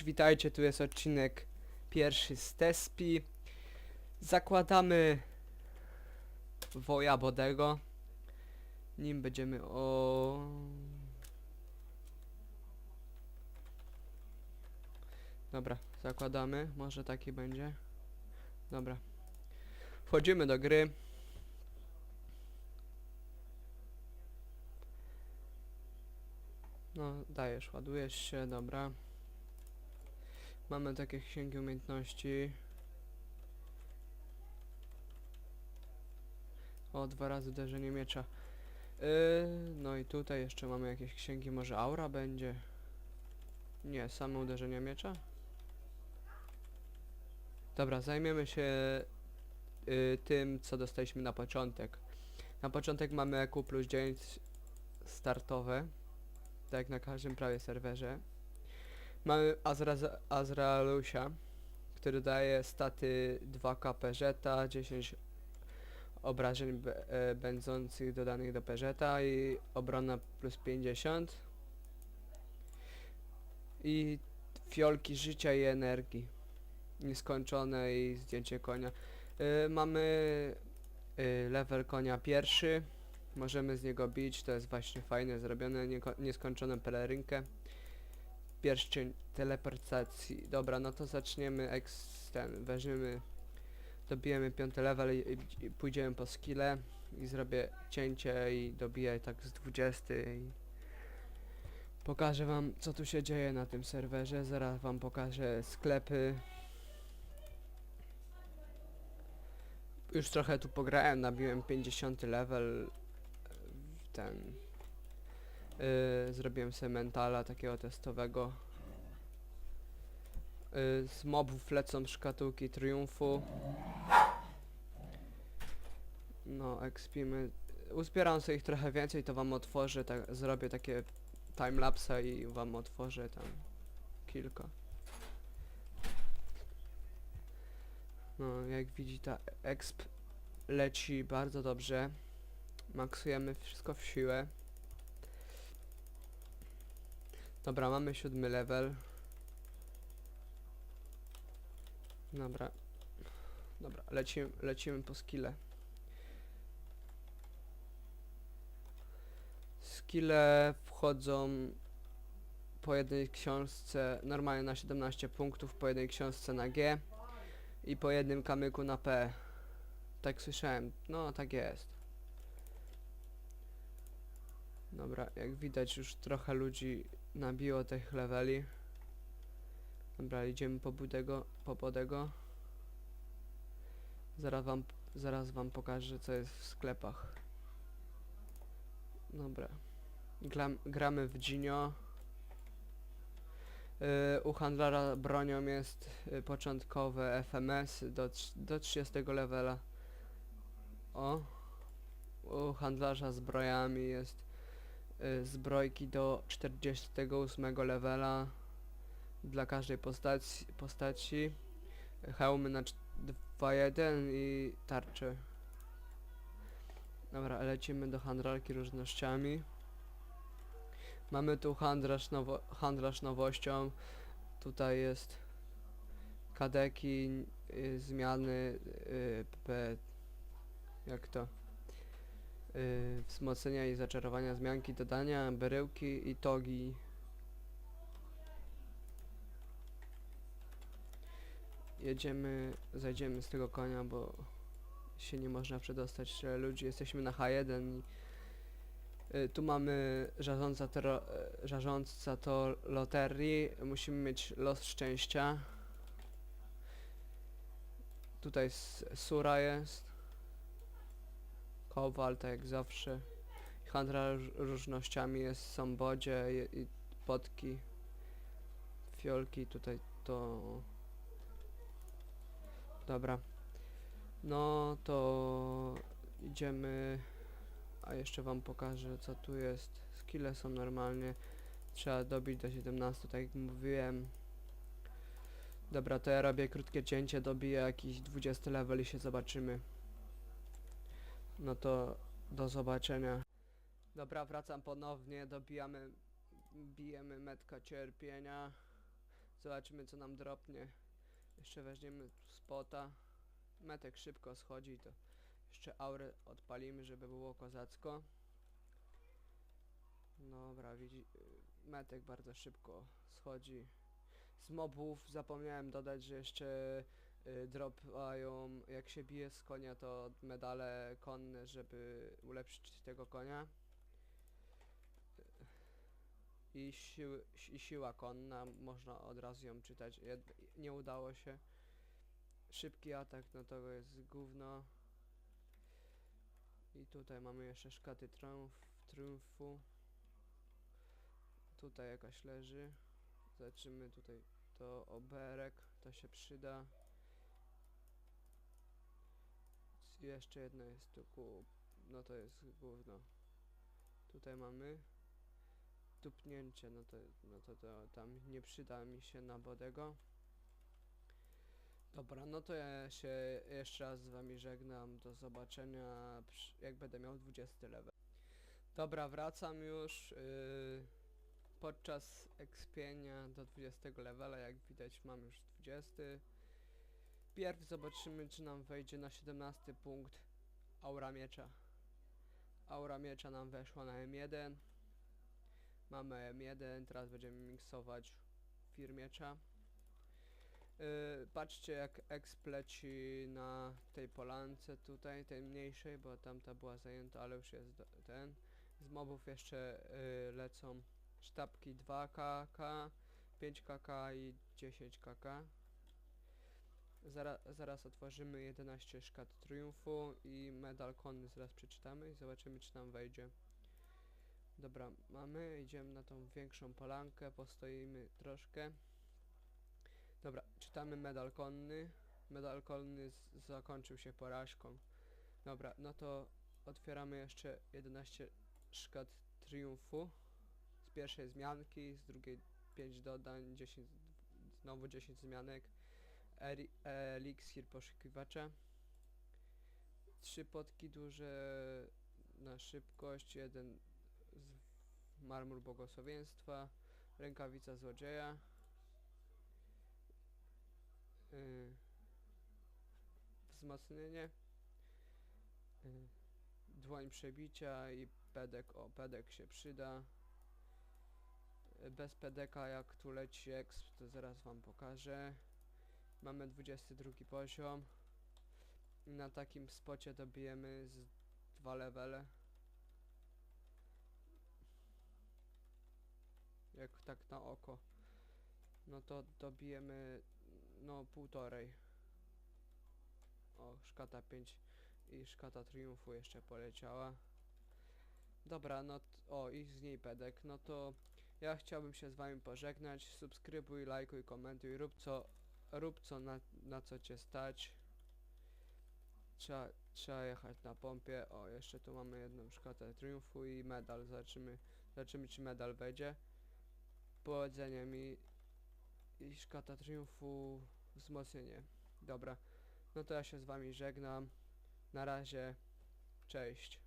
Cześć, witajcie, tu jest odcinek pierwszy z Tespi. Zakładamy woja bodego. Nim będziemy o... Dobra, zakładamy, może taki będzie. Dobra. Wchodzimy do gry. No, dajesz, ładujesz się, dobra. Mamy takie księgi umiejętności. O, dwa razy uderzenie miecza. Yy, no i tutaj jeszcze mamy jakieś księgi, może aura będzie? Nie, same uderzenia miecza? Dobra, zajmiemy się yy, tym, co dostaliśmy na początek. Na początek mamy EQ plus 9 startowe, tak jak na każdym prawie serwerze. Mamy Azra Azraelusia, który daje staty 2k Peżeta, 10 obrażeń e, będących dodanych do Peżeta i obrona plus 50 i fiolki życia i energii. Nieskończone i zdjęcie konia. Y, mamy y, level konia pierwszy, możemy z niego bić, to jest właśnie fajne zrobione, nieskończoną pelerynkę pierścień teleportacji. Dobra, no to zaczniemy ex ten, weźmiemy, dobijemy piąty level i, i, i pójdziemy po skille i zrobię cięcie i dobiję tak z 20 i pokażę wam co tu się dzieje na tym serwerze, zaraz wam pokażę sklepy. Już trochę tu pograłem, nabiłem 50 level ten Yy, zrobiłem sobie mentala takiego testowego. Yy, z mobów lecą szkatułki triumfu. No, ekspimy. Uzbieram sobie ich trochę więcej, to wam otworzę, tak, zrobię takie timelapse i wam otworzę tam kilka. No, jak widzi ta exp leci bardzo dobrze. Maksujemy wszystko w siłę. Dobra, mamy siódmy level. Dobra. Dobra, lecimy, lecimy po skille. Skille wchodzą po jednej książce, normalnie na 17 punktów, po jednej książce na G i po jednym kamyku na P. Tak słyszałem, no tak jest. Dobra, jak widać już trochę ludzi nabiło tych leveli. Dobra, idziemy po budego, po podego. Zaraz wam, zaraz wam pokażę co jest w sklepach. Dobra. Gram, gramy w Ginio. Yy, u handlara bronią jest y, początkowe FMS do, do 30 levela. O. U handlarza zbrojami jest zbrojki do 48 levela dla każdej postaci, postaci. Hełmy na 2.1 i tarcze. Dobra lecimy do handlarki różnościami. Mamy tu handlarz, nowo, handlarz nowością. Tutaj jest kadeki y, zmiany y, p, jak to y, wzmocnienia i zaczarowania zmianki, dodania, berełki i togi. Jedziemy, zajdziemy z tego konia, bo się nie można przedostać ludzi. Jesteśmy na H1 i y, tu mamy żarząca, y, żarząca to loterii. Musimy mieć los szczęścia. Tutaj Sura jest. Kowal, tak jak zawsze. Handla róż- różnościami jest w Sambodzie i, i potki. Fiolki, tutaj to... Dobra. No to idziemy... A jeszcze wam pokażę co tu jest. Skille są normalnie. Trzeba dobić do 17, tak jak mówiłem. Dobra, to ja robię krótkie cięcie, dobiję jakiś 20 level i się zobaczymy. No to do zobaczenia. Dobra, wracam ponownie, dobijamy, bijemy metka cierpienia. Zobaczymy co nam dropnie. Jeszcze weźmiemy spota. Metek szybko schodzi, to jeszcze aurę odpalimy, żeby było kozacko. Dobra, widzi... Metek bardzo szybko schodzi. Z mobów zapomniałem dodać, że jeszcze y, dropają, jak się bije z konia, to medale konne, żeby ulepszyć tego konia. I, i siła konna, można od razu ją czytać. Nie udało się. Szybki atak, no to jest gówno. I tutaj mamy jeszcze szkaty triumf, triumfu. Tutaj jakaś leży. Zobaczymy tutaj to oberek, to się przyda. Jeszcze jedno jest tu ku... no to jest gówno. Tutaj mamy tupnięcie, no to, no to, to tam nie przyda mi się na bodego. Dobra, no to ja się jeszcze raz z wami żegnam, do zobaczenia jak będę miał 20 level. Dobra, wracam już yy, podczas ekspienia do 20 levela, jak widać mam już 20. Pierw zobaczymy czy nam wejdzie na 17 punkt aura miecza. Aura miecza nam weszła na M1. Mamy M1, teraz będziemy miksować firmiecza. Yy, patrzcie jak exp leci na tej polance tutaj, tej mniejszej, bo tamta była zajęta, ale już jest ten. Z mobów jeszcze yy, lecą sztabki 2kk, 5kk i 10kk. Zara, zaraz otworzymy 11 szkat triumfu i medal konny zaraz przeczytamy i zobaczymy czy nam wejdzie. Dobra, mamy, idziemy na tą większą polankę, postoimy troszkę. Dobra, czytamy medal konny. Medal konny zakończył się porażką. Dobra, no to otwieramy jeszcze 11 szkat triumfu. Z pierwszej zmianki, z drugiej 5 dodań, 10, znowu 10 zmianek. Eliksir poszukiwacza. Trzy potki duże na szybkość, jeden z marmur błogosławieństwa, rękawica złodzieja. Yy, wzmocnienie. Yy, dłoń przebicia i pedek. O, pedek się przyda. Yy, Bez pedeka jak tu leci exp, to zaraz wam pokażę. Mamy 22 poziom. Na takim spocie dobijemy z dwa levele. Jak tak na oko. No to dobijemy no półtorej. O, szkata 5 i szkata triumfu jeszcze poleciała. Dobra, no o i z niej pedek. No to ja chciałbym się z wami pożegnać. Subskrybuj, lajkuj, komentuj, rób co, rób co na, na co cię stać. Trzeba, trzeba jechać na pompie. O, jeszcze tu mamy jedną szkatę triumfu i medal. Zobaczymy, zobaczymy czy medal wejdzie. Powodzenia mi i szkata triumfu wzmocnienie. Dobra, no to ja się z wami żegnam. Na razie, cześć.